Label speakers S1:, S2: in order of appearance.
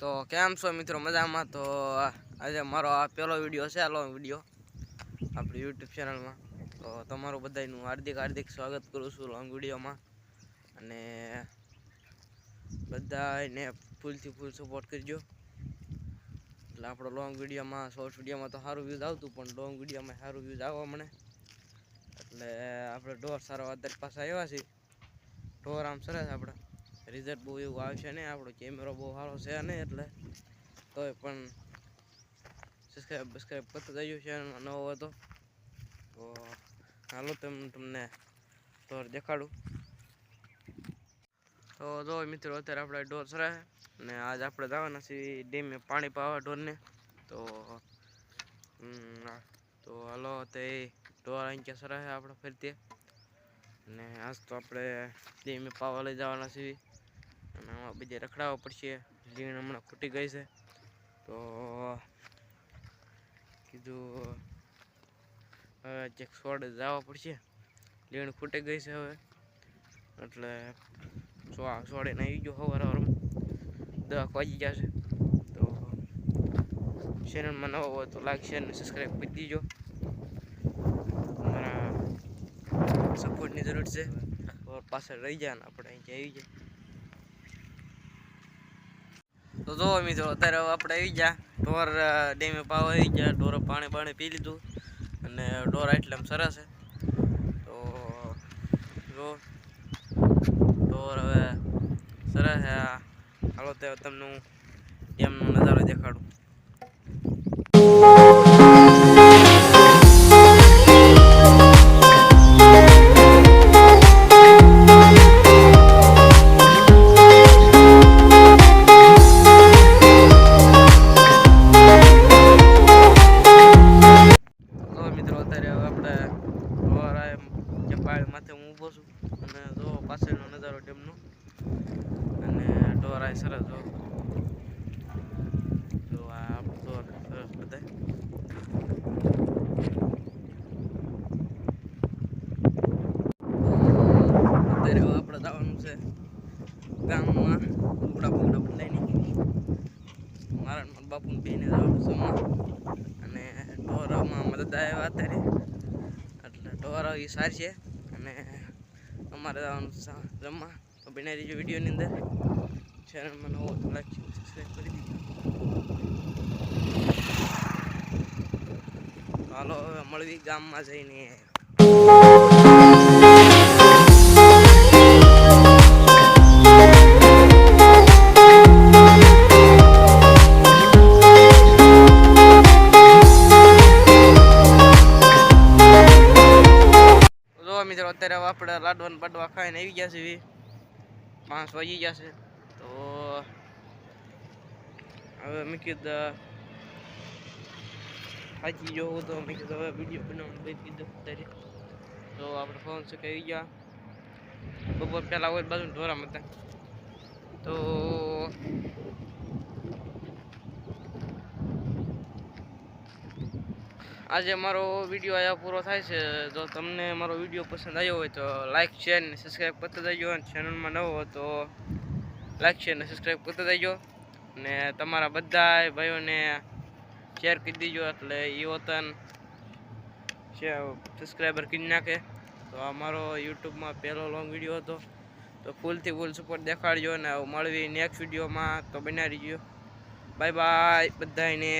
S1: તો કેમ છો મિત્રો? મજામાં? તો આજે મારો આ પહેલો વીડિયો છે આ લોંગ વીડિયો. આપણી યુટ્યુબ ચેનલમાં. તો તમારું બધાનું હાર્દિક હાર્દિક સ્વાગત કરું છું લોંગ વિડીયોમાં. અને બધાને ફૂલથી ફૂલ સપોર્ટ કરજો. એટલે આપણો લોંગ વિડીયોમાં શોર્ટ વિડીયોમાં તો સારું વ્યૂઝ આવતું, પણ લોંગ વિડીયોમાં સારું વ્યૂઝ આવવા મને એટલે આપણે ઢોર સારો અત્યારે પાસે આવ્યા છીએ. ઢોર આમ સરસ આપણે. રિઝલ્ટ બહુ એવું આવશે નહીં. આપણો કેમેરો બહુ સારો છે નહીં એટલે તોય પણ સબસ્ક્રાઈબ બસ્ક્રાઈબ કરતા જજો ચેનલમાં નવો હતો તો. હાલો તેમ, તમને ઢોર દેખાડું. તો જો મિત્રો, અત્યારે આપણે ઢોર સરાય અને આજ આપણે જવાના છીએ ડેમે પાણી પાવા ઢોરને. તો તો હાલો તે ઢોર અહીં ક્યાં સરાય આપણે ફરતી અને આજ તો આપણે ડેમે પાવા લઈ જવાના છીએ. અને આમાં બધે રખડાવવા પડશે લીણ હમણાં ખૂટી ગઈ છે. તો કીધું હવે ચેક સોડ જવા પડશે લીણ ખૂટી ગઈ છે હવે. એટલે સોડે આવી ગયો સવાર સવારમાં દવા વાગી જશે તો ચેનલમાં નવો હોય તો લાઈક શેર અને સબસ્ક્રાઈબ કરી દીજો. સપોર્ટની જરૂર છે. પાછળ રહી જાય ને આપણે અહીંયા આવી જાય. તો જો મિત્રો, અત્યારે આપણે આવી ગયા. ઢોર ડેમે પાવ આવી ગયા. ઢોર પાણી પાણી પી લીધું અને ઢોર એટલે આમ સરસ છે. તો, જો, ઢોર હવે સરસ છે હાલો તે તમને હું ડેમનો નજારો દેખાડું. જો પાછળનો નજારો ડેમનો. અને ઢોર સરસ જો. આ ઢોર સરસ અત્યારે આપણે જવાનું છે ગામમાં બુગડા બુગડા બદલાઈને મારા બાપુને બેને જવાનું છે. અને ઢોરમાં મદદ આવ્યા અત્યારે. એટલે ઢોર એ સારી છે. અને અમારે જવાનું રમવા. તો બને રહીજો વિડીયોની અંદર ચેનલમાં નવો લાઈક સબસ્ક્રાઈબ કરી દીધો. હાલો, હવે મળવી ગામમાં જઈને. અત્યારે હવે આપણે લાડવા બાડવા ખાઈને આવી ગયા છીએ. પાંચ વાગી ગયા છે. તો હવે મેં કીધું થાકી ગયો તો મેં કીધું હવે વીડિયો બનાવવાનું કીધું અત્યારે. તો આપણે ફોન છે આવી ગયા. બપોર પહેલાં હોય બાજુ ઢોરામાં હતા. તો આજે મારો વીડિયો અહીંયા પૂરો થાય છે. જો તમને મારો વીડિયો પસંદ આવ્યો હોય તો લાઇક શેર ને સબસ્ક્રાઈબ કરતા જજો અને ચેનલમાં નવો હોય તો લાઇક શેર ને સબસ્ક્રાઈબ કરતા જજો. અને તમારા બધા ભાઈઓને શેર કરી દીજો. એટલે એ વતન સબસ્ક્રાઈબર કરી નાખે. તો આ મારો યુટ્યુબમાં પહેલો લોંગ વીડિયો હતો. તો ફૂલથી ફૂલ સપોર્ટ દેખાડજો અને મળવી નેક્સ્ટ વિડીયોમાં તો બનાવી રહીજો. બાય બાય બધાને